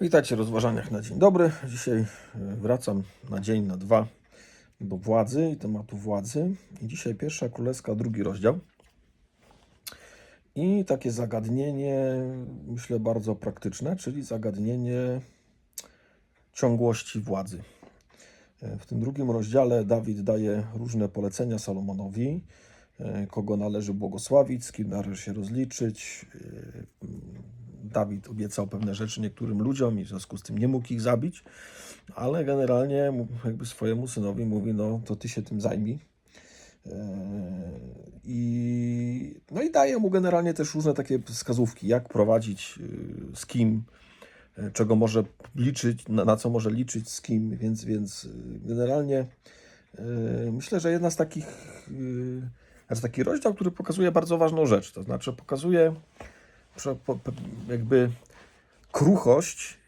Witajcie rozważaniach na dzień dobry. Dzisiaj e, wracam na dzień, na dwa do władzy i tematu władzy. I dzisiaj pierwsza królewska, drugi rozdział. I takie zagadnienie, myślę, bardzo praktyczne, czyli zagadnienie ciągłości władzy. E, W tym drugim rozdziale Dawid daje różne polecenia Salomonowi, e, kogo należy błogosławić, z kim należy się rozliczyć. Dawid obiecał pewne rzeczy niektórym ludziom i w związku z tym nie mógł ich zabić, ale generalnie jakby swojemu synowi mówi, no to ty się tym zajmij. E, I, no i daje mu generalnie też różne takie wskazówki, jak prowadzić, y, z kim, e, czego może liczyć, na, na co może liczyć, z kim, więc, więc y, generalnie e, myślę, że jedna z takich, y, znaczy taki rozdział, który pokazuje bardzo ważną rzecz, to znaczy pokazuje jakby kruchość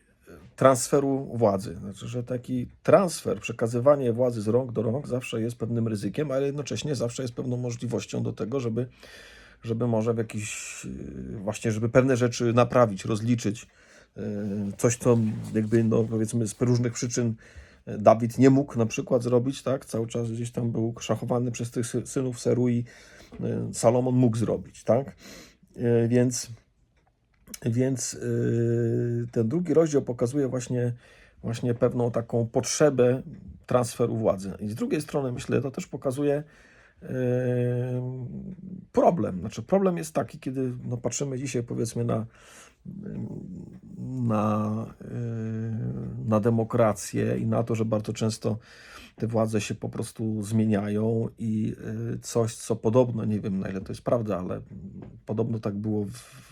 transferu władzy. Znaczy, że taki transfer, przekazywanie władzy z rąk do rąk zawsze jest pewnym ryzykiem, ale jednocześnie zawsze jest pewną możliwością do tego, żeby, żeby może w jakiś, yy, właśnie, żeby pewne rzeczy naprawić, rozliczyć. Yy, Coś, co jakby, no powiedzmy, z różnych przyczyn Dawid nie mógł na przykład zrobić, tak? Cały czas gdzieś tam był szachowany przez tych sy- synów Serui. Yy, Salomon mógł zrobić, tak? Więc więc yy, ten drugi rozdział pokazuje właśnie, właśnie pewną taką potrzebę transferu władzy. I z drugiej strony, myślę, to też pokazuje yy, problem. Znaczy, problem jest taki, kiedy no, patrzymy dzisiaj, powiedzmy, na, na, yy, na demokrację i na to, że bardzo często te władze się po prostu zmieniają i coś, co podobno, nie wiem na ile to jest prawda, ale podobno tak było w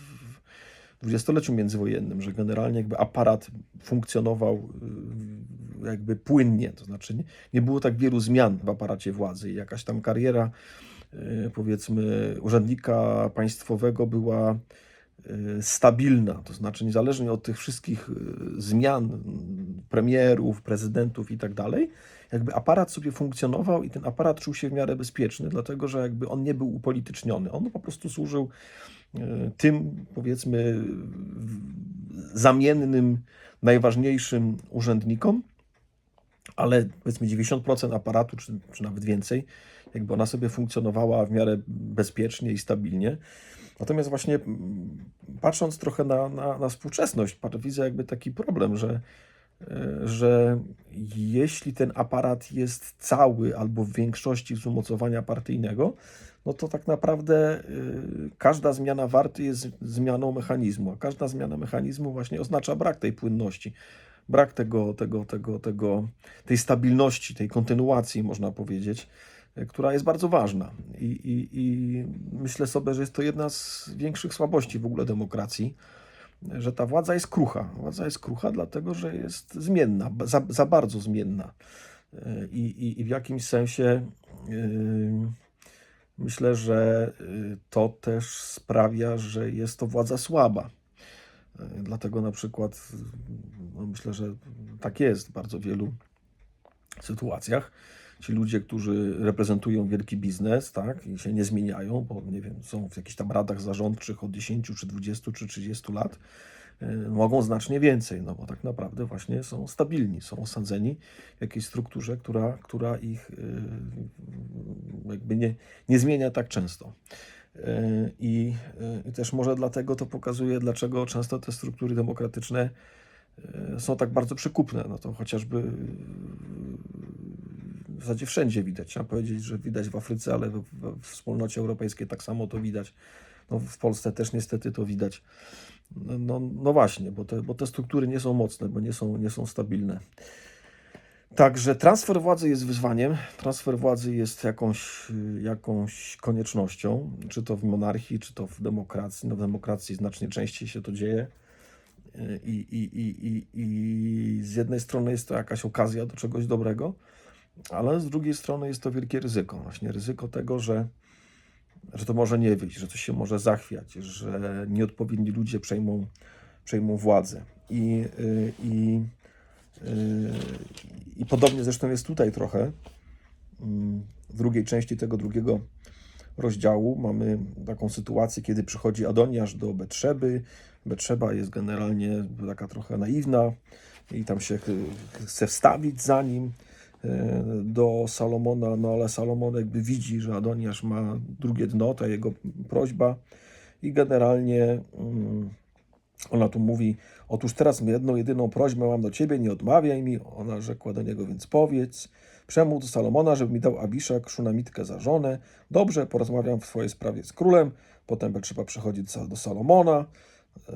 dwudziestoleciu międzywojennym, że generalnie jakby aparat funkcjonował y, jakby płynnie, to znaczy nie, nie było tak wielu zmian w aparacie władzy. I jakaś tam kariera y, powiedzmy urzędnika państwowego była stabilna, to znaczy niezależnie od tych wszystkich y, zmian premierów, prezydentów i tak dalej, jakby aparat sobie funkcjonował i ten aparat czuł się w miarę bezpieczny, dlatego że jakby on nie był upolityczniony. On po prostu służył e, tym, powiedzmy, zamiennym, najważniejszym urzędnikom, ale powiedzmy 90% aparatu, czy, czy nawet więcej, jakby ona sobie funkcjonowała w miarę bezpiecznie i stabilnie. Natomiast właśnie patrząc trochę na, na, na współczesność, widzę jakby taki problem, że, e, że jeśli ten aparat jest cały albo w większości z umocowania partyjnego, no to tak naprawdę y, każda zmiana warty jest zmianą mechanizmu, a każda zmiana mechanizmu właśnie oznacza brak tej płynności, brak tego, tego, tego, tego, tej stabilności, tej kontynuacji, można powiedzieć, y, która jest bardzo ważna. I, i, I myślę sobie, że jest to jedna z większych słabości w ogóle demokracji, że ta władza jest krucha. Władza jest krucha, dlatego że jest zmienna, za, za bardzo zmienna. Y, I, i, I w jakimś sensie yy, myślę, że to też sprawia, że jest to władza słaba. Y, Dlatego na przykład no myślę, że tak jest w bardzo wielu sytuacjach. Ci ludzie, którzy reprezentują wielki biznes, tak, i się nie zmieniają, bo nie wiem, są w jakichś tam radach zarządczych od 10 czy 20 czy 30 lat, y, mogą znacznie więcej, no bo tak naprawdę właśnie są stabilni, są osadzeni w jakiejś strukturze, która, która ich y, jakby nie, nie zmienia tak często. Y, I, y, I też może dlatego to pokazuje, dlaczego często te struktury demokratyczne y, są tak bardzo przekupne. No to chociażby w zasadzie wszędzie widać. Trzeba powiedzieć, że widać w Afryce, ale w, w wspólnocie europejskiej tak samo to widać. No, w Polsce też niestety to widać. No, no, no właśnie, bo te, bo te struktury nie są mocne, bo nie są, nie są stabilne. Także transfer władzy jest wyzwaniem. Transfer władzy jest jakąś, jakąś koniecznością, czy to w monarchii, czy to w demokracji. No w demokracji znacznie częściej się to dzieje. I, i, i, i, I z jednej strony jest to jakaś okazja do czegoś dobrego, ale z drugiej strony jest to wielkie ryzyko. Właśnie ryzyko tego, że, że to może nie wyjść, że coś się może zachwiać, że nieodpowiedni ludzie przejmą, przejmą władzę. I, y, i, I podobnie zresztą jest tutaj trochę. Mm, W drugiej części tego drugiego rozdziału mamy taką sytuację, kiedy przychodzi Adoniasz do Betrzeby, Betrzeba jest generalnie taka trochę naiwna i tam się ch- chce wstawić za nim e, do Salomona, no ale Salomon jakby widzi, że Adoniasz ma drugie dno, to jego prośba i generalnie mm, ona tu mówi, otóż teraz jedną, jedyną prośbę mam do ciebie, nie odmawiaj mi. Ona rzekła do niego, więc powiedz, przemów do Salomona, żeby mi dał Abiszak, szunamitkę za żonę. Dobrze, porozmawiam w twojej sprawie z królem. Potem trzeba przychodzić do Salomona. Yy,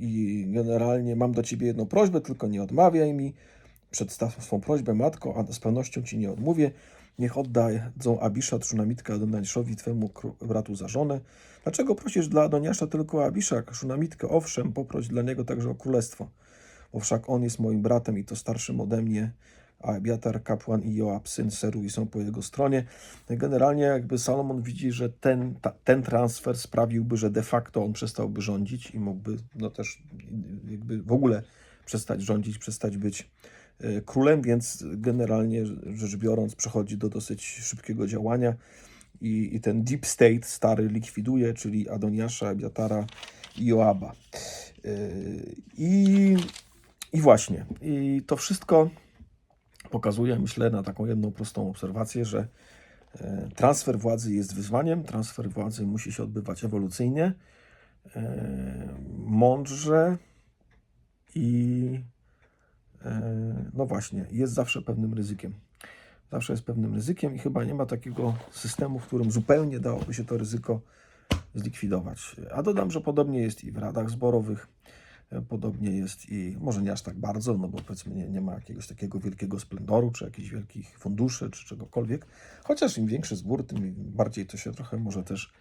I generalnie mam do ciebie jedną prośbę, tylko nie odmawiaj mi. Przedstaw swą prośbę, matko, a z pewnością ci nie odmówię. Niech oddadzą Abiszat, szunamitkę Adoniaszowi, twemu bratu za żonę. Dlaczego prosisz dla Adoniasza tylko Abiszak, szunamitkę? Owszem, poproś dla niego także o królestwo. Bo wszak on jest moim bratem i to starszym ode mnie, a Abiatar, kapłan i Joab, syn Seruji są po jego stronie. Generalnie jakby Salomon widzi, że ten, ta, ten transfer sprawiłby, że de facto on przestałby rządzić i mógłby no też jakby w ogóle przestać rządzić, przestać być królem, więc generalnie rzecz biorąc przechodzi do dosyć szybkiego działania i, i ten deep state stary likwiduje, czyli Adoniasza, Abiatara i Joaba. Yy, I, I właśnie, i to wszystko pokazuje, myślę, na taką jedną prostą obserwację, że e, transfer władzy jest wyzwaniem, transfer władzy musi się odbywać ewolucyjnie, e, mądrze i e, no właśnie, jest zawsze pewnym ryzykiem. Zawsze jest pewnym ryzykiem i chyba nie ma takiego systemu, w którym zupełnie dałoby się to ryzyko zlikwidować. A dodam, że podobnie jest i w radach zborowych, e, podobnie jest i może nie aż tak bardzo, no bo powiedzmy nie, nie ma jakiegoś takiego wielkiego splendoru, czy jakichś wielkich funduszy, czy czegokolwiek. Chociaż im większy zbór, tym bardziej to się trochę może też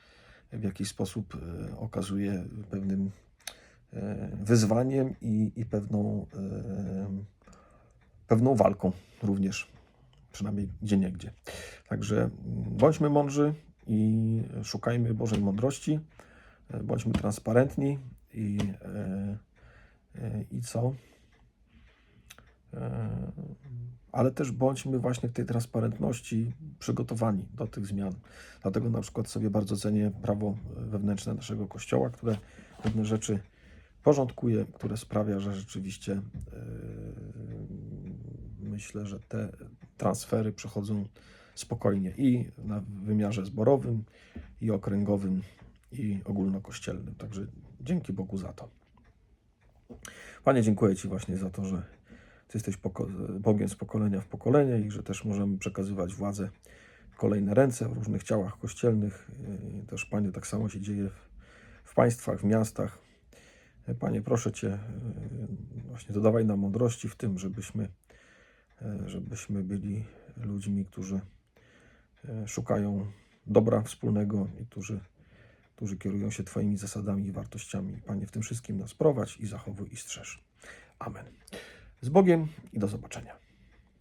w jakiś sposób e, okazuje pewnym e, wyzwaniem i, i pewną, e, pewną walką również, przynajmniej gdzie niegdzie. Także mm, bądźmy mądrzy i szukajmy Bożej mądrości, e, bądźmy transparentni i, e, e, i co? Ale też bądźmy właśnie w tej transparentności przygotowani do tych zmian. Dlatego na przykład sobie bardzo cenię prawo wewnętrzne naszego kościoła, które pewne rzeczy porządkuje, które sprawia, że rzeczywiście myślę, że te transfery przechodzą spokojnie i na wymiarze zborowym, i okręgowym, i ogólnokościelnym. Także dzięki Bogu za to. Panie, dziękuję Ci właśnie za to, że Ty jesteś Bogiem z pokolenia w pokolenie i że też możemy przekazywać władzę w kolejne ręce w różnych ciałach kościelnych. Też, Panie, tak samo się dzieje w, państwach, w miastach. Panie, proszę Cię, właśnie dodawaj nam mądrości w tym, żebyśmy, żebyśmy byli ludźmi, którzy yy, szukają dobra wspólnego i którzy, którzy kierują się Twoimi zasadami i wartościami. Panie, w tym wszystkim nas prowadź i zachowuj i strzeż. Amen. Z Bogiem i do zobaczenia.